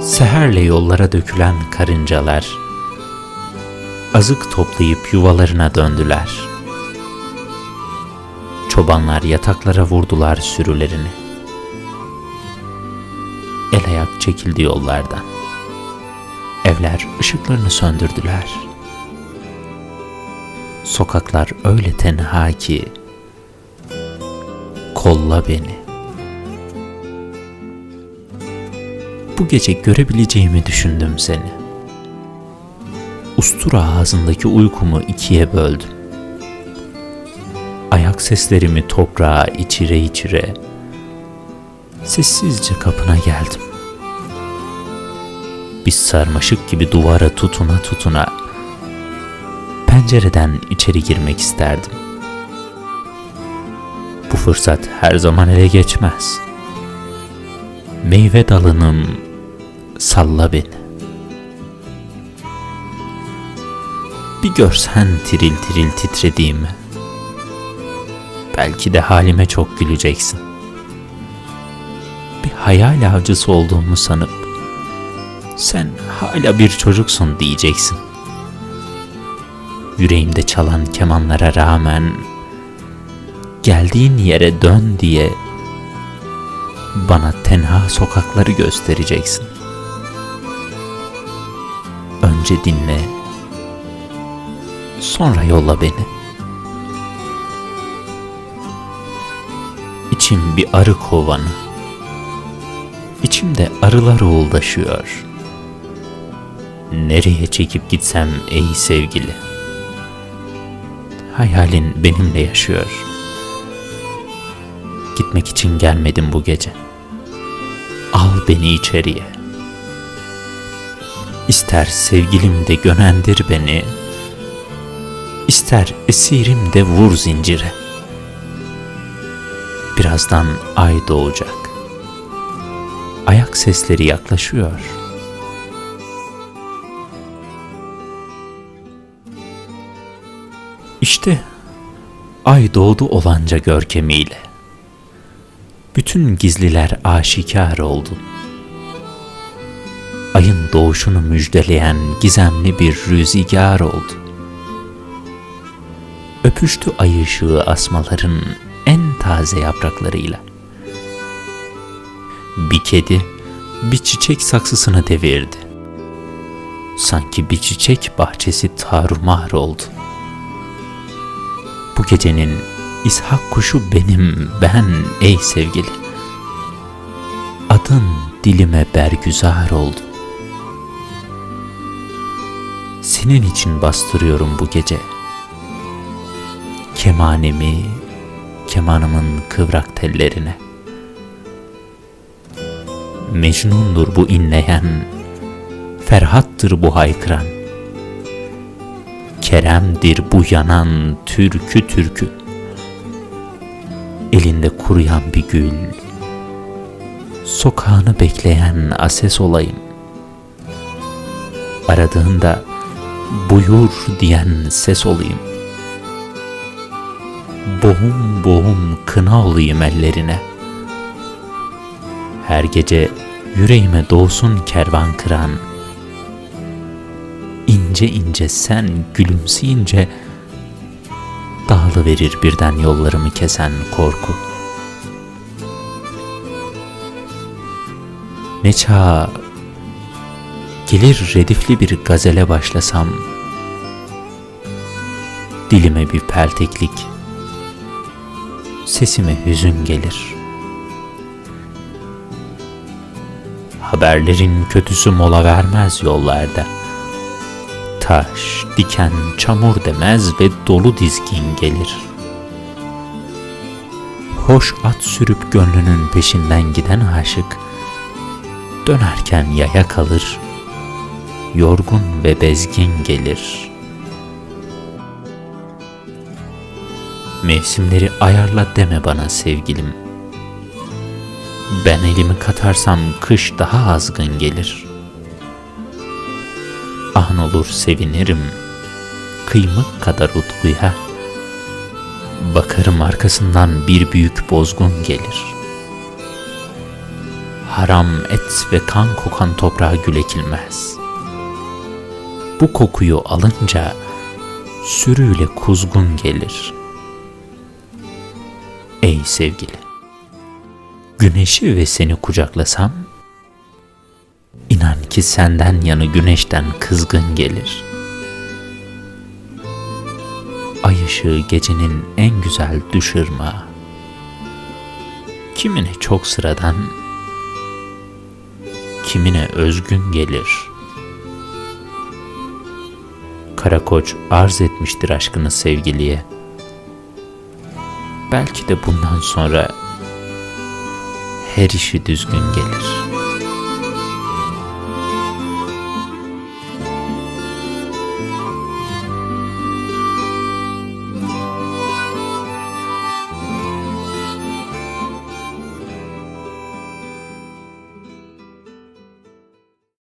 Seherle yollara dökülen karıncalar azık toplayıp yuvalarına döndüler. Çobanlar yataklara vurdular sürülerini. El ayak çekildi yollardan. Evler ışıklarını söndürdüler. Sokaklar öyle tenha ki kolla beni. Bu gece görebileceğimi düşündüm seni. Ustura ağzındaki uykumu ikiye böldüm. Seslerimi toprağa içire içire sessizce kapına geldim. Bir sarmaşık gibi duvara tutuna tutuna pencereden içeri girmek isterdim. Bu fırsat her zaman ele geçmez. Meyve dalınım salla beni. Bir görsen tiril tiril titrediğimi. Belki de halime çok güleceksin. Bir hayal avcısı olduğumu sanıp sen hala bir çocuksun diyeceksin. Yüreğimde çalan kemanlara rağmen geldiğin yere dön diye bana tenha sokakları göstereceksin. Önce dinle, sonra yolla beni. İçim bir arı kovanı. İçimde arılar uğuldaşıyor. Nereye çekip gitsem ey sevgili? Hayalin benimle yaşıyor. Gitmek için gelmedim bu gece. Al beni içeriye. İster sevgilim de gönendir beni, ister esirim de vur zincire. Birazdan ay doğacak. Ayak sesleri yaklaşıyor. İşte ay doğdu olanca görkemiyle. Bütün gizliler aşikar oldu. Ayın doğuşunu müjdeleyen gizemli bir rüzgar oldu. Öpüştü ay ışığı asmaların taze yapraklarıyla. Bir kedi bir çiçek saksısını devirdi. Sanki bir çiçek bahçesi tarumar oldu. Bu gecenin İshak kuşu benim, ben ey sevgili. Adın dilime bergüzar oldu. Senin için bastırıyorum bu gece. Kemanemi, kemanımın kıvrak tellerine. Mecnundur bu inleyen, Ferhattır bu haykıran. Kerem'dir bu yanan türkü türkü. Elinde kuruyan bir gül. Sokağını bekleyen ases olayım. Aradığında buyur diyen ses olayım. Boğum boğum kına olayım ellerine. Her gece yüreğime doğsun kervan kıran. İnce ince sen gülümseyince dağılı verir birden yollarımı kesen korku. Ne çağa gelir redifli bir gazele başlasam, dilime bir pelteklik, sesime hüzün gelir. Haberlerin kötüsü mola vermez yollarda. Taş, diken, çamur demez ve dolu dizgin gelir. Hoş at sürüp gönlünün peşinden giden aşık, dönerken yaya kalır, yorgun ve bezgin gelir. Mevsimleri ayarla deme bana sevgilim. Ben elimi katarsam kış daha azgın gelir. An olur sevinirim, kıymık kadar utkuya. Bakarım arkasından bir büyük bozgun gelir. Haram et ve kan kokan toprağa gül ekilmez. Bu kokuyu alınca sürüyle kuzgun gelir. Ey sevgili, güneşi ve seni kucaklasam, inan ki senden yanı güneşten kızgın gelir. Ay ışığı gecenin en güzel düşürma. Kimine çok sıradan, kimine özgün gelir.'' Karakoç arz etmiştir aşkını sevgiliye. Belki de bundan sonra her işi düzgün gelir.''